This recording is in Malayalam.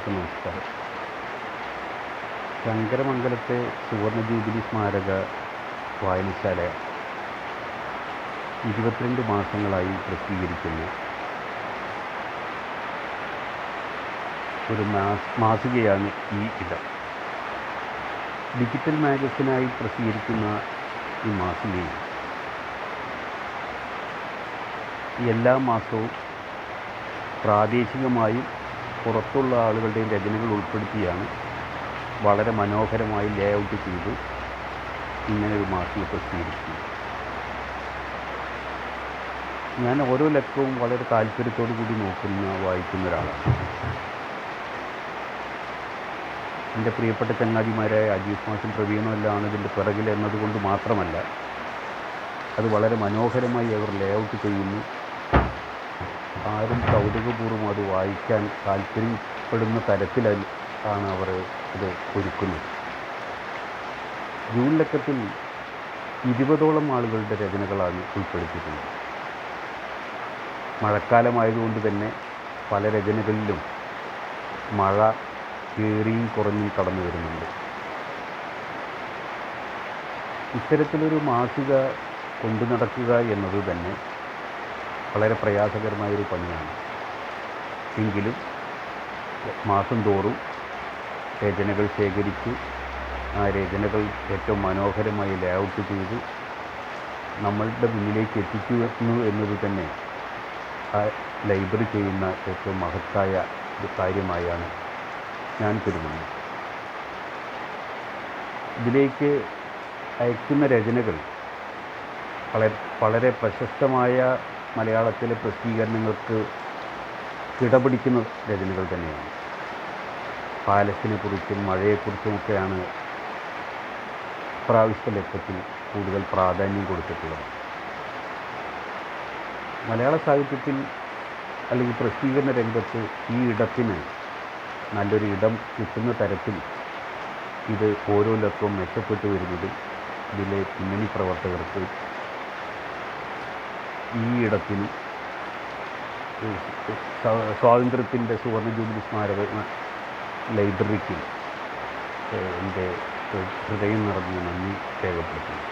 എല്ലാവർക്കും നമസ്കാരം. ശങ്കരമംഗലത്തെ സുവർണ ജൂബിലി സ്മാരക വായനശാല ഇരുപത്തിരണ്ട് മാസങ്ങളായി പ്രസിദ്ധീകരിക്കുന്ന. ഒരു മാസ് മാസികയാണ് ഈ ഇടം. ഡിജിറ്റൽ മാഗസിനായി പ്രസിദ്ധീകരിക്കുന്ന ഈ മാസികയിൽ എല്ലാ മാസവും പ്രാദേശികമായും പുറത്തുള്ള ആളുകളുടെയും രചനകൾ ഉൾപ്പെടുത്തിയാണ് വളരെ മനോഹരമായി ലേ ഔട്ട് ചെയ്ത് ഇങ്ങനെ ഒരു മാസിക പ്രസിദ്ധീകരിക്കുന്നത് ഞാൻ ഓരോ ലക്കവും വളരെ താല്പര്യത്തോടു കൂടി നോക്കുന്ന വായിക്കുന്ന ഒരാളാണ്. എന്റെ പ്രിയപ്പെട്ട ചങ്ങാതിമാരായ അജീഫ് മാഷൻ പ്രവീണും എല്ലാം ഇതിന്റെ പിറകിൽ എന്നതുകൊണ്ട് മാത്രമല്ല അത് വളരെ മനോഹരമായി അവർ ലേ ഔട്ട് ചെയ്യുന്നു. ആരും കൗതുകപൂർവം അത് വായിക്കാൻ താല്പര്യപ്പെടുന്ന തരത്തിൽ ആണ് അവർ ഇത് ഒരുക്കുന്നത്. ജൂൺ ലക്കത്തിൽ ഇരുപതോളം ആളുകളുടെ രചനകളാണ് ഉൾപ്പെടുത്തിയിട്ടുള്ളത്. മഴക്കാലമായതുകൊണ്ട് തന്നെ പല രചനകളിലും മഴ ഏറിയും കുറഞ്ഞും കടന്നു വരുന്നുണ്ട്. ഇത്തരത്തിലൊരു മാസിക കൊണ്ടു നടക്കുക എന്നത് തന്നെ വളരെ പ്രയാസകരമായൊരു പണിയാണ്. എങ്കിലും മാസം തോറും രചനകൾ ശേഖരിച്ച് ആ രചനകൾ ഏറ്റവും മനോഹരമായി ലേഔട്ട് ചെയ്ത് നമ്മളുടെ മുന്നിലേക്ക് എത്തിക്കുന്നു എന്നത് തന്നെ ആ ലൈബ്രറി ചെയ്യുന്ന ഏറ്റവും മഹത്തായ ഒരു കാര്യമായാണ് ഞാൻ കരുതുന്നത്. ഇതിലേക്ക് അയക്കുന്ന രചനകൾ വളരെ വളരെ പ്രശസ്തമായ മലയാളത്തിലെ പ്രസിദ്ധീകരണങ്ങൾക്ക് കിടപിടിക്കുന്ന രചനകൾ തന്നെയാണ്. പാലസിനെ കുറിച്ചും മഴയെക്കുറിച്ചുമൊക്കെയാണ് പ്രാവശ്യ ലക്കത്തിൽ കൂടുതൽ പ്രാധാന്യം കൊടുത്തിട്ടുള്ളത്. മലയാള സാഹിത്യത്തിൽ അല്ലെങ്കിൽ പ്രസിദ്ധീകരണ രംഗത്ത് ഈ ഇടത്തിന് നല്ലൊരു ഇടം കിട്ടുന്ന തരത്തിൽ ഇത് ഓരോ ലക്കവും മെച്ചപ്പെട്ടു വരുന്നതിൽ ഇതിലെ പിന്നണി പ്രവർത്തകർക്ക് ഈ ഇടത്തിൽ സ്വാതന്ത്ര്യത്തിന്റെ സുവർണ ജൂബിലി സ്മാരക ലൈബ്രറിക്ക് എന്റെ ഹൃദയം നിറഞ്ഞ നന്ദി രേഖപ്പെടുത്തുന്നു.